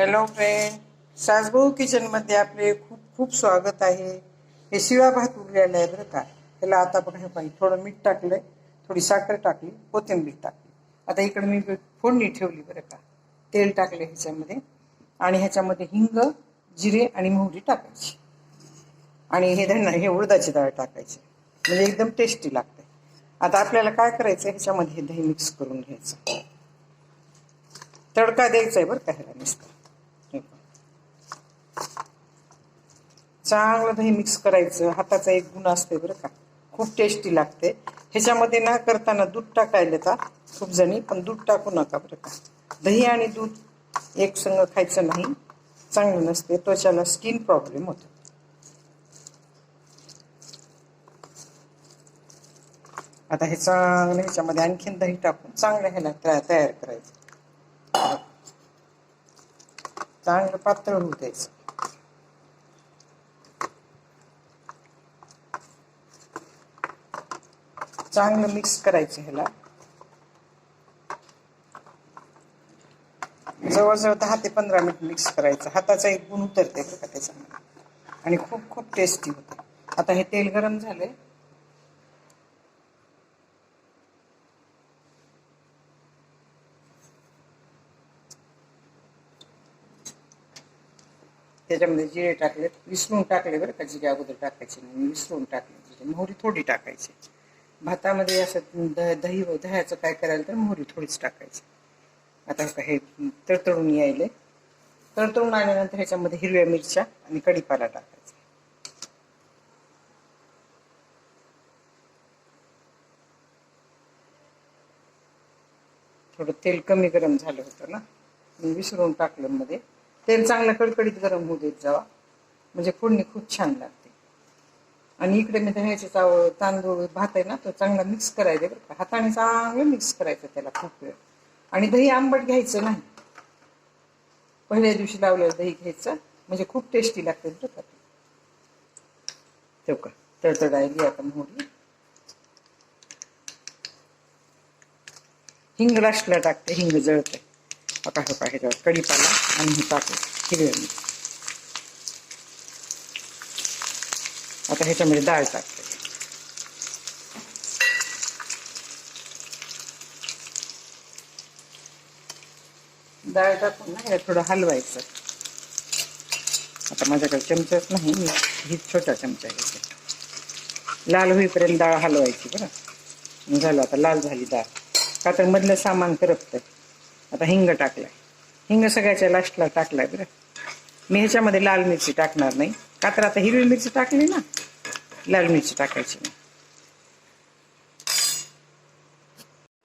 Hello friend सासभाऊ किचनमध्ये आपले खूप खूप स्वागत आहे. हे शिवा भात उरलेला आहे बरं का. त्याला आता आपण हे पाहिजे थोडं मीठ टाकलंय. थोडी साखर टाकली कोथिंबीर टाकली. आता इकडे मी फोडणी ठेवली बरं का. तेल टाकलं ह्याच्यामध्ये. आणि ह्याच्यामध्ये हिंग जिरे आणि मोहरी टाकायची. आणि हे धन हे उडदाची डाळ टाकायची. म्हणजे एकदम टेस्टी लागते. आता आपल्याला काय करायचं ह्याच्यामध्ये हे दही मिक्स करून घ्यायचं. तडका द्यायचा आहे बरं का ह्याला नुसतं हे पहा. चांगलं दही मिक्स करायचं. हाताचा एक गुण असते बरं का. खूप टेस्टी लागते. ह्याच्यामध्ये ना करताना दूध टाकायला का खूप जणी पण दूध टाकू नका बरं का. दही आणि दूध एक संग खायचं नाही. चांगलं नसते. त्वचाला स्किन प्रॉब्लेम होतो. आता हे चांगलं ह्याच्यामध्ये आणखीन दही टाकून चांगलं ह्याला तयार करायचं. चांगलं पातळ होऊ द्यायचं. चांगलं मिक्स करायचं ह्याला. जवळजवळ दहा ते पंधरा मिनिट मिक्स करायचं. हाताचा एक गुण उतरते बरं का आणि खूप खूप टेस्टी होते आता हे तेल गरम झालंय. त्याच्यामध्ये जिरे टाकले विसरून टाकले बरं का जिरे अगोदर टाकायचे नाही. विसरून टाकले. जिरे मोहरी थोडी टाकायची. भातामध्ये असं द दही दह्याचं काय करायला तर मोहरी थोडीच टाकायची. आता हे तडतडून यायले. तडतडून आल्यानंतर ह्याच्यामध्ये हिरव्या मिरच्या आणि कढीपाला टाकायचा. थोडं तेल कमी गरम झालं होतं ना मी विसरून टाकलं मध्ये. तेल चांगलं कडकडीत गरम होऊ देत जावा. म्हणजे फोडणी खूप छान लागते. आणि इकडे मी दह्याचे चाव तांदूळ भात आहे ना तो चांगला मिक्स करायचा बरं का. हाताने चांगलं मिक्स करायचं त्याला खूप वेळ. आणि दही आंबट घ्यायचं नाही. पहिल्या दिवशी लावलेलं दही घ्यायचं म्हणजे खूप टेस्टी लागते बरं का. ते. ठेव का? तडतडायली आता मोहरी. हिंग लास्टला टाकते हिंग जळते आता हे पाहिजे कढीपाला आणि हे टाकू हिरव्या आता ह्याच्यामध्ये डाळ टाकते. डाळ टाकून ना ह्याला थोडं हलवायचं. आता माझ्याकडे चमचाच नाही मी ही छोटा चमचा घ्यायचा लाल होईपर्यंत डाळ हलवायची बरं. झालं आता लाल झाली डाळ. का तर मधलं सामान करपतंय. आता हिंग टाकलाय. हिंग सगळ्याच्या लास्टला टाकलाय बरं. मी ह्याच्यामध्ये लाल मिरची टाकणार नाही. का तर आता हिरवी मिरची टाकली ना लाल मिरची टाकायची.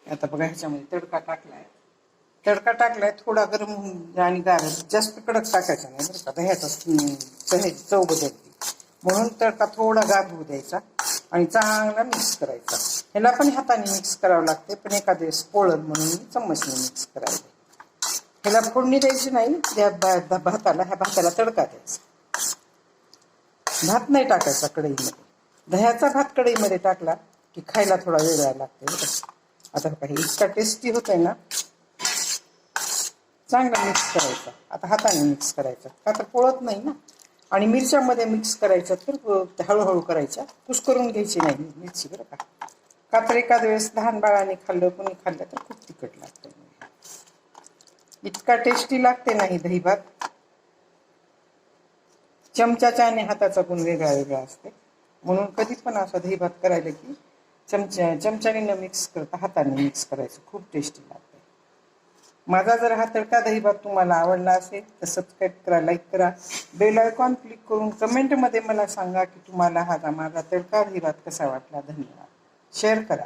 आता बघा ह्याच्यामध्ये तडका टाकलाय. तडका टाकलाय थोडा गरम होऊन आणि गार जास्त कडक टाकायचा नाही बरं का. दह्याचा दह्याची चव बदलते. म्हणून तडका थोडा गार होऊ द्यायचा आणि चांगला मिक्स करायचा. ह्याला पण हाताने मिक्स करावं लागते पण एखादे वेळेस पोळण म्हणून मी चम्मचने मिक्स करायला ह्याला फोडणी द्यायची नाही त्या भाताला ह्या भाताला तडका द्यायचा. भात नाही टाकायचा कढईमध्ये. दह्याचा भात कढईमध्ये टाकला की खायला थोडा वेगळा लागते बरं आता काही इतका टेस्टी होतोय ना. चांगला मिक्स करायचा. आता हाताने मिक्स करायचा. का तर पोळत नाही ना. आणि मिरच्यामध्ये मिक्स करायचं तर हळूहळू करायच्या कुस करून घ्यायची नाही मिरची बरं का? का तर एखाद वेळेस लहान बाळाने खाल्लं कोणी खाल्लं तर खूप तिखट लागतं. इतका टेस्टी लागते नाही दही भात. चमच्याचा आणि हाताचा गुण वेगळा वेगळा असते. म्हणून कधी पण असं दही भात करायला की चमच्या चमच्याने न मिक्स करता हाताने मिक्स करायचं. खूप टेस्टी लागते. माझा जर हा तडका दही भात तुम्हाला आवडला असेल तर सबस्क्राईब करा लाईक करा. बेल आयकॉन क्लिक करून कमेंटमध्ये मला सांगा की तुम्हाला हा माझा तडका दही भात कसा वाटला. धन्यवाद. शेअर करा.